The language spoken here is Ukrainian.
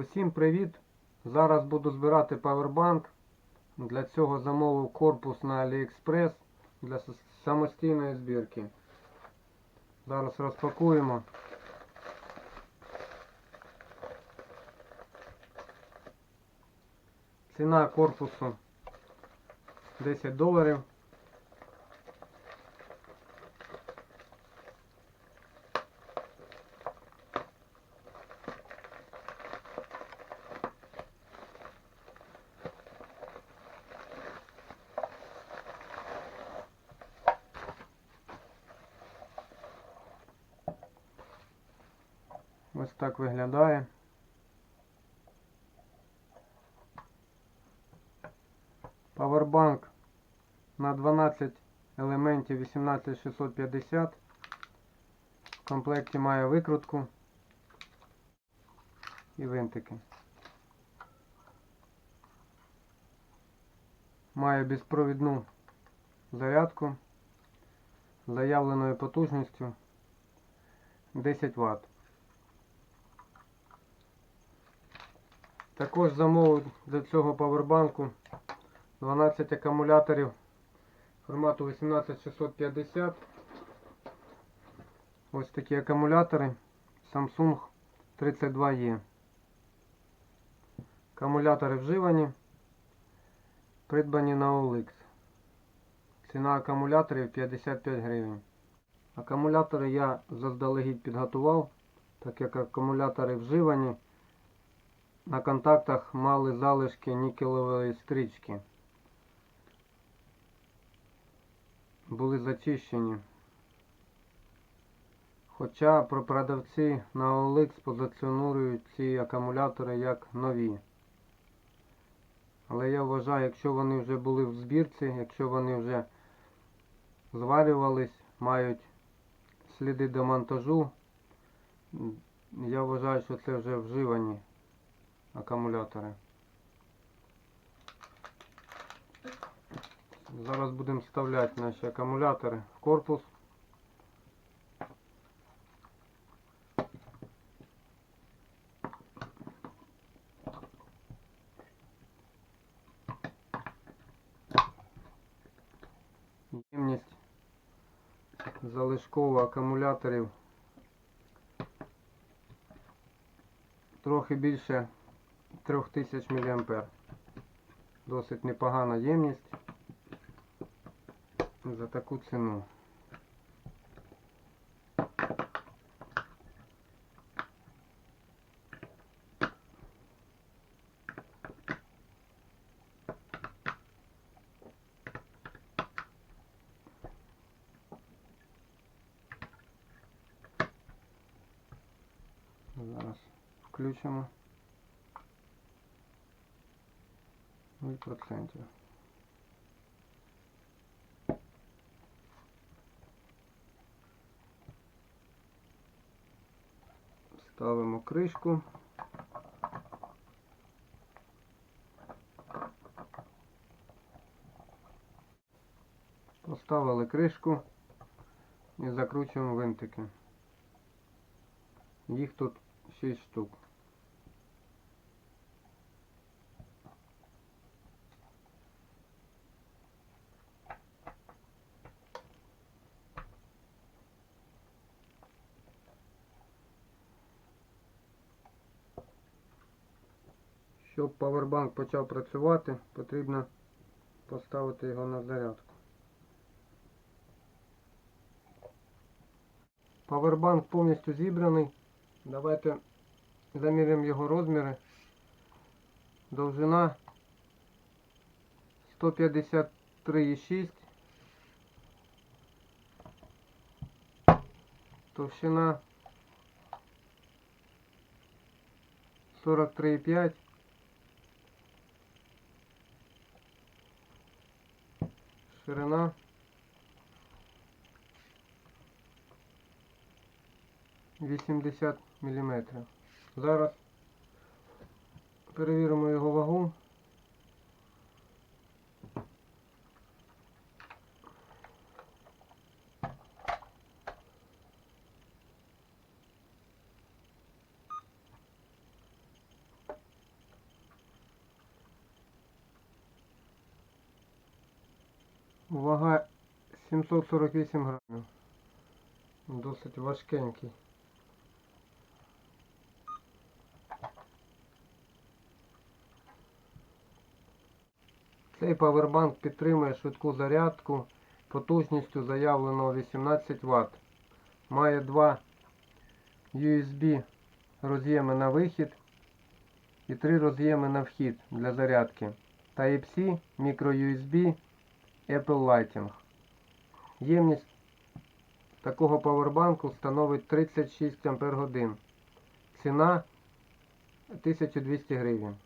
Усім привіт! Зараз буду збирати павербанк. Для цього замовив корпус на AliExpress для самостійної збірки. Зараз розпакуємо. Ціна корпусу 10 доларів. Ось так виглядає. Павербанк на 12 елементів 18650. В комплекті має викрутку і винтики. Має безпровідну зарядку з заявленою потужністю 10 Вт. Також замовив для цього павербанку 12 акумуляторів формату 18650. Ось такі акумулятори Samsung 32E. Акумулятори вживані, придбані на OLX. Ціна акумуляторів 55 гривень. Акумулятори я заздалегідь підготував, так як акумулятори вживані. На контактах мали залишки нікелевої стрічки. Були зачищені. Хоча про продавці на OLX позиціонують ці акумулятори як нові. Але я вважаю, якщо вони вже були в збірці, якщо вони вже зварювались, мають сліди до монтажу, я вважаю, що це вже вживані акумулятори. Зараз будемо вставляти наші акумулятори в корпус. Ємність залишкова акумуляторів трохи більше 3000 мА. Досить непогана ємність за таку ціну. Зараз включимо. 0%. Ставимо кришку. Поставили кришку і закручуємо винтики. Їх тут 6 штук. Щоб павербанк почав працювати, потрібно поставити його на зарядку. Павербанк повністю зібраний. Давайте заміряємо його розміри. Довжина 153,6. Товщина 43,5. Ширина. Вісімдесят міліметрів. Зараз перевіримо його вагу. Вага 748 грамів. Досить важкенький. Цей павербанк підтримує швидку зарядку потужністю заявленого 18 Вт. Має два USB роз'єми на вихід і три роз'єми на вхід для зарядки. Type-C, microUSB, Apple Lighting. Ємність такого павербанку становить 36 Ах. Ціна 1200 гривень.